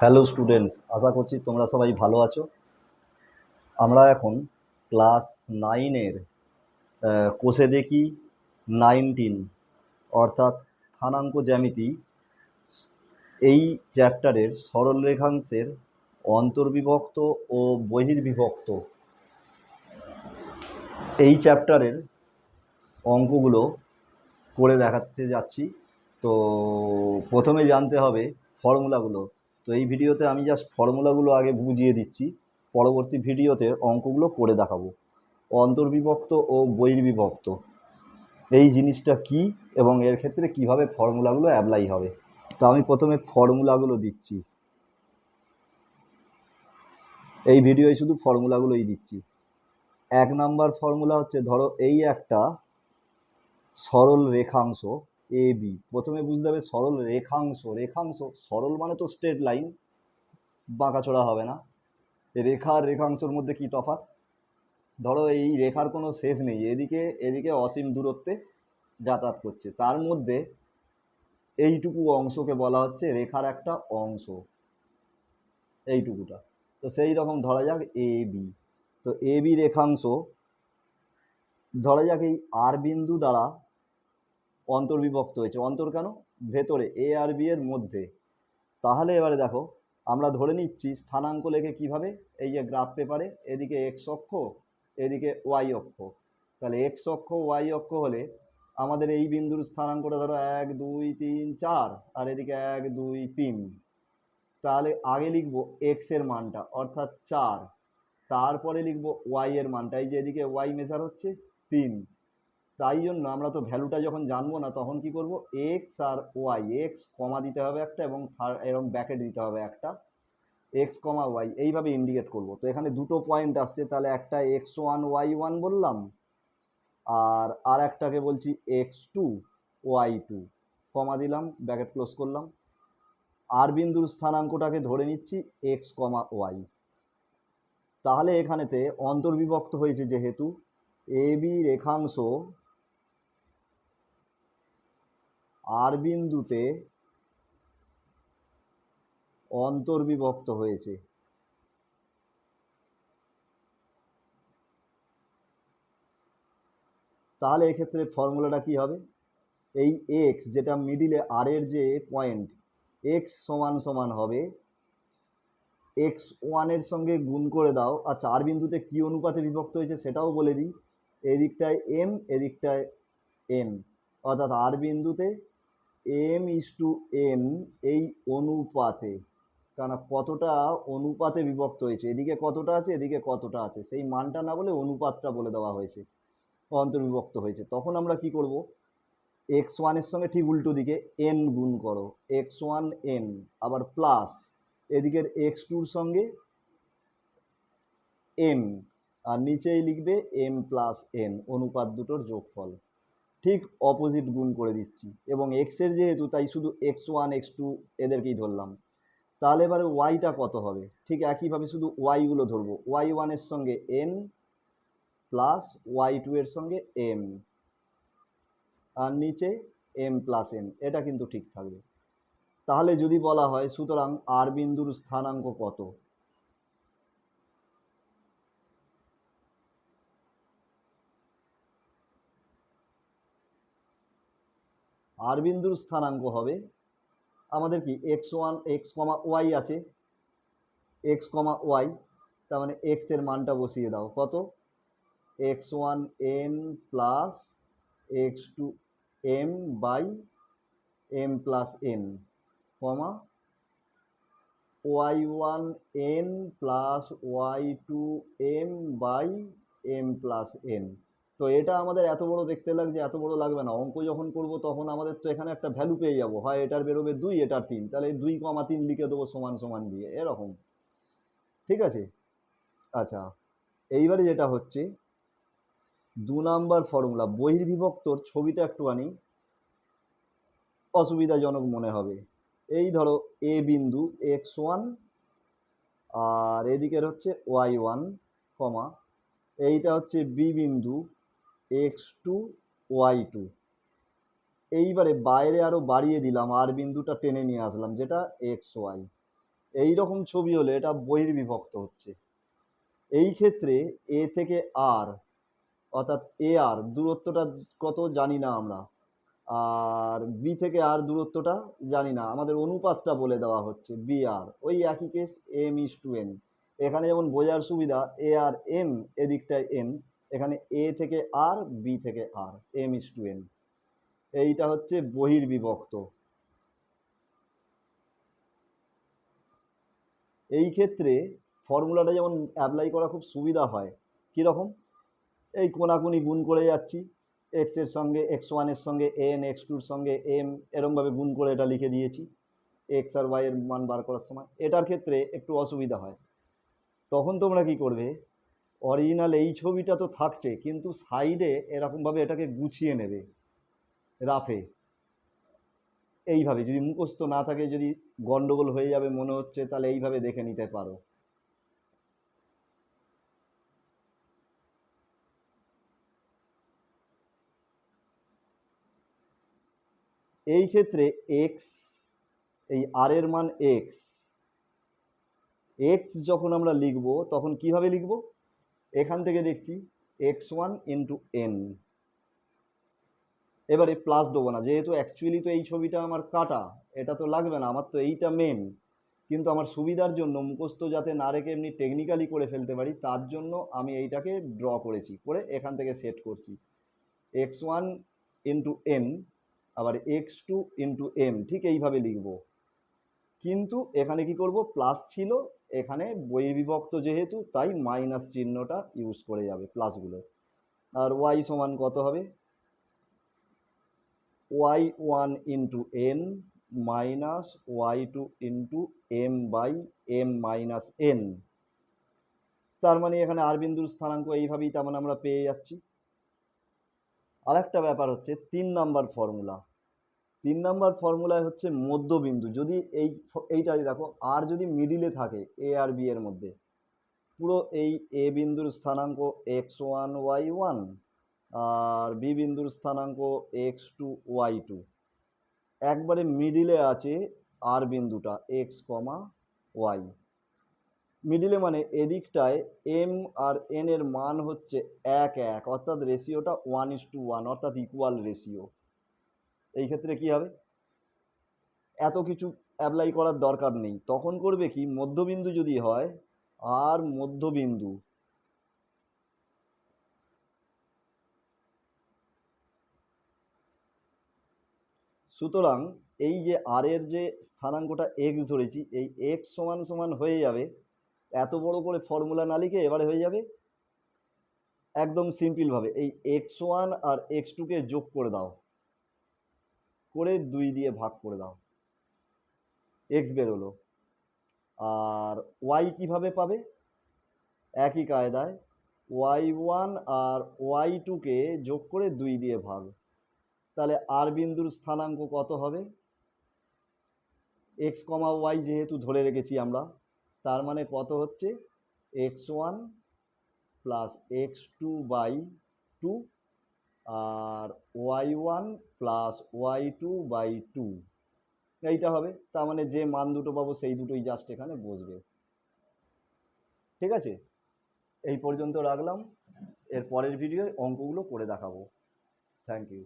Hello students আশা করছি তোমরা সবাই ভালো আছো। আমরা এখন ক্লাস নাইনের কোষে দেখি নাইনটিন অর্থাৎ স্থানাঙ্ক জ্যামিতি। এই চ্যাপ্টারের সরল রেখাংশের অন্তর্বিভক্ত ও বহির্বিভক্ত। এই চ্যাপ্টারের অঙ্কগুলো করে দেখাতে যাচ্ছি। তো প্রথমে জানতে হবে ফর্মুলাগুলো তো এই ভিডিওতে আমি জাস্ট ফর্মুলাগুলো আগে বুঝিয়ে দিচ্ছি। পরবর্তী ভিডিওতে অঙ্কগুলো করে দেখাবো। অন্তর্বিভক্ত ও বহির্বিভক্ত, এই জিনিসটা কি এবং এর ক্ষেত্রে কীভাবে ফর্মুলাগুলো অ্যাপ্লাই হবে? তো আমি প্রথমে ফর্মুলাগুলো দিচ্ছি। এই ভিডিওয় শুধু ফর্মুলাগুলোই দিচ্ছি। এক নাম্বার ফর্মুলা হচ্ছে, ধরো এই একটা সরল রেখাংশ এ বি প্রথমে বুঝতে হবে সরল রেখাংশ। রেখাংশ, সরল মানে তো স্ট্রেট লাইন বাঁকাচোড়া হবে না। রেখা আর রেখাংশর মধ্যে কি তফাৎ? ধরো এই রেখার কোনো শেষ নেই, এদিকে এদিকে অসীম দূরত্বে যাতায়াত করছে। তার মধ্যে এইটুকু অংশকে বলা হচ্ছে রেখার একটা অংশ, এইটুকুটা। তো সেই রকম ধরা যাক এ বি তো এ বি রেখাংশ, ধরা যাক এই আর বিন্দু দ্বারা অন্তর্বিভক্ত হয়েছে। অন্তর কেন? ভেতরে এ আর বি এর মধ্যে। তাহলে এবারে দেখো, আমরা ধরে নিচ্ছি স্থানাঙ্ক লেখে কীভাবে? এই যে গ্রাফ পেপারে এদিকে এক্স অক্ষ, এদিকে ওয়াই অক্ষ। তাহলে এক্স অক্ষ ওয়াই অক্ষ হলে আমাদের এই বিন্দুর স্থানাঙ্কটা ধরো এক, দুই, তিন, চার, আর এদিকে এক, দুই, তিন। তাহলে আগে লিখব এক্সের মানটা, অর্থাৎ চার। তারপরে লিখব ওয়াই এর মানটা। এই যে এদিকে ওয়াই মেজার হচ্ছে তিন। তাই জন্য আমরা তো ভ্যালুটা যখন জানব না, তখন কি করব? এক্স আর ওয়াই এক্স কমা দিতে হবে একটা এবং এরকম ব্যাকেট দিতে হবে একটা। এক্স কমা ওয়াই এইভাবে ইন্ডিকেট করব। তো এখানে দুটো পয়েন্ট আসছে, তাহলে একটা এক্স ওয়ান ওয়াই ওয়ান বললাম, আর আর একটাকে বলছি X two Y two comma দিলাম ব্যাকেট ক্লোজ করলাম। আর বিন্দুর স্থানাঙ্কটাকে ধরে নিচ্ছি এক্স কমা ওয়াই তাহলে এখানেতে অন্তর্বিভক্ত হয়েছে যেহেতু এ বি রেখাংশ আর বিন্দুতে অন্তর্বিভক্ত হয়েছে। তাহলে এক্ষেত্রে ফর্মুলাটা কি হবে? এই এক্স যেটা মিডিলে আর এর যে পয়েন্ট এক্স সমান সমান হবে এক্স ওয়ানের সঙ্গে গুণ করে দাও। আর চার বিন্দুতে কী অনুপাতে বিভক্ত হয়েছে সেটাও বলে দিই। এদিকটায় এম এদিকটায় এন অর্থাৎ আর বিন্দুতে এম ইস টু এন এই অনুপাতে কেন কতটা অনুপাতে বিভক্ত হয়েছে, এদিকে কতটা আছে, এদিকে কতটা আছে, সেই মানটা না বলে অনুপাতটা বলে দেওয়া হয়েছে, অন্তর্বিভক্ত হয়েছে। তখন আমরা কি করব? এক্স ওয়ানের সঙ্গে ঠিক উল্টো দিকে এন গুণ করো এক্স ওয়ান এন আবার প্লাস এদিকের এক্স টুর সঙ্গে এম আর নিচেই লিখবে এম প্লাস এন অনুপাত দুটোর যোগফল। ঠিক অপোজিট গুণ করে দিচ্ছি। এবং এক্সের যেহেতু, তাই শুধু এক্স ওয়ান এক্স টু এদেরকেই ধরলাম। তাহলে এবারে ওয়াইটা কত হবে? ঠিক একইভাবে শুধু ওয়াইগুলো ধরবো। ওয়াই ওয়ানের সঙ্গে এন প্লাস ওয়াই টু এর সঙ্গে এম আর নিচে এম প্লাস এন এটা কিন্তু ঠিক থাকবে। তাহলে যদি বলা হয়, সুতরাং আর বিন্দুর স্থানাঙ্ক কত? আর বিন্দুর স্থানাঙ্ক হবে, আমাদের কি X one X comma Y আছে এক্স কমা ওয়াই তার মানে এক্সের মানটা বসিয়ে দাও, কত? X one N plus X two M by M plus N comma Y one N plus Y two M by M plus N তো এটা আমাদের এত বড় দেখতে লাগছে, এত বড় লাগবে না। অঙ্ক যখন করব তখন আমাদের তো এখানে একটা ভ্যালু পেয়ে যাব। হয় এটার বেরোবে দুই, এটার তিন। তাহলে দুই কমা তিন লিখে দেবো সমান সমান দিয়ে। এরকম। ঠিক আছে? আচ্ছা এইবারে যেটা হচ্ছে, দু নাম্বার ফর্মুলা বহির্বিভক্তর ছবিটা একটুখানি অসুবিধাজনক মনে হবে। এই ধরো এ বিন্দু এক্স ওয়ান আর এদিকের হচ্ছে ওয়াই ওয়ান কমা। এইটা হচ্ছে বি বিন্দু এক্স টু ওয়াই টু এইবারে বাইরে আরও বাড়িয়ে দিলাম, আর বিন্দুটা টেনে নিয়ে আসলাম, যেটা এক্স ওয়াই এই রকম ছবি হলে এটা বহির্বিভক্ত হচ্ছে। এই ক্ষেত্রে এ থেকে আর অর্থাৎ এ আর দূরত্বটা কত জানি না আমরা। আর বি থেকে আর দূরত্বটা জানি না, আমাদের অনুপাতটা বলে দেওয়া হচ্ছে বি আর ওই একই case M is to N এখানে যেমন বোঝার সুবিধা এ আর এম এদিকটায় এন এখানে এ থেকে আর বি থেকে আর এম ইস টু এন এইটা হচ্ছে বহির্বিভক্ত। এই ক্ষেত্রে ফর্মুলাটা যেমন অ্যাপ্লাই করা খুব সুবিধা হয়, কীরকম? এই কোনাকুনি গুণ করে যাচ্ছি এক্সের সঙ্গে এক্স ওয়ানের সঙ্গে এন এক্স টুর সঙ্গে এম এরমভাবে গুণ করে এটা লিখে দিয়েছি এক্স আর ওয়াই এর মান বার করার সময়। এটার ক্ষেত্রে একটু অসুবিধা হয়। তখন তোমরা কি করবে? অরিজিনাল এই ছবিটা তো থাকছে, কিন্তু সাইডে এরকমভাবে এটাকে গুছিয়ে নেবে রাফে এইভাবে, যদি মুখস্থ না থাকে, যদি গন্ডগোল হয়ে যাবে মনে হচ্ছে, তাহলে এইভাবে দেখে নিতে পারো। এই ক্ষেত্রে এক্স এই আর এর মান এক্স এক্স যখন আমরা লিখব, তখন কীভাবে লিখব? এখান থেকে দেখছি এক্স ওয়ান ইন্টু এন এবারে প্লাস দেবো না, যেহেতু অ্যাকচুয়ালি তো এই ছবিটা আমার কাটা, এটা তো লাগবে না, আমার তো এইটা মেন কিন্তু আমার সুবিধার জন্য মুখস্থ যাতে না রেখে এমনি টেকনিক্যালি করে ফেলতে পারি, তার জন্য আমি এইটাকে ড্র করেছি, করে এখান থেকে সেট করছি। এক্স ওয়ান ইন্টু এন আবার এক্স টু ইন্টু এম ঠিক এইভাবে লিখব। কিন্তু এখানে কি করব? প্লাস ছিল এখানে বহির্বিভক্ত যেহেতু, তাই মাইনাস চিহ্নটা ইউজ করে যাবে প্লাসগুলো আর ওয়াই সমান কত হবে? Y one into N minus Y two into M by M minus N তার মানে এখানে আর বিন্দুর স্থানাঙ্ক এইভাবেই তার মানে আমরা পেয়ে যাচ্ছি। আর একটা ব্যাপার হচ্ছে, তিন নাম্বার ফর্মুলা তিন নাম্বার ফর্মুলায় হচ্ছে মধ্যবিন্দু। যদি এই এইটা দেখো, আর যদি মিডিলে থাকে এ আর বি এর মধ্যে, পুরো এই এ বিন্দুর স্থানাঙ্ক এক্স ওয়ান ওয়াই ওয়ান আর বি বিন্দুর স্থানাঙ্ক এক্স টু ওয়াই টু একবারে মিডিলে আছে আর বিন্দুটা এক্স কমা ওয়াই মিডিলে মানে এদিকটায় এম আর এন এর মান হচ্ছে এক এক, অর্থাৎ রেশিওটা ওয়ান ইস টু ওয়ান অর্থাৎ ইকুয়াল রেশিও এই ক্ষেত্রে কি হবে? এত কিছু অ্যাপ্লাই করার দরকার নেই। তখন করবে কি? মধ্যবিন্দু যদি হয়, আর মধ্যবিন্দু সুতরাং এই যে আর এর যে স্থানাঙ্কটা এক্স ধরেছি, এই এক্স সমান সমান হয়ে যাবে, এত বড় করে ফর্মুলা না লিখে এবারে হয়ে যাবে? একদম সিম্পলভাবে এই এক্স ওয়ান আর এক্স টুকে যোগ করে দাও। করে দুই দিয়ে ভাগ করে দাও। এক্স বেরোলো। আর ওয়াই কীভাবে পাবে? একই কায়দায় ওয়াই ওয়ান আর ওয়াই টুকে যোগ করে দুই দিয়ে ভাগ। তাহলে আর বিন্দুর স্থানাঙ্ক কত হবে? এক্স কমা ওয়াই যেহেতু ধরে রেখেছি আমরা, তার মানে কত হচ্ছে? X one plus X two by two R Y one plus Y two by two. এইটা হবে। তার মানে যে মান দুটো পাবো, সেই দুটোই জাস্ট এখানে বসবে। ঠিক আছে? এই পর্যন্ত রাখলাম। এর পরের ভিডিওয় অঙ্কগুলো করে দেখাবো। Thank you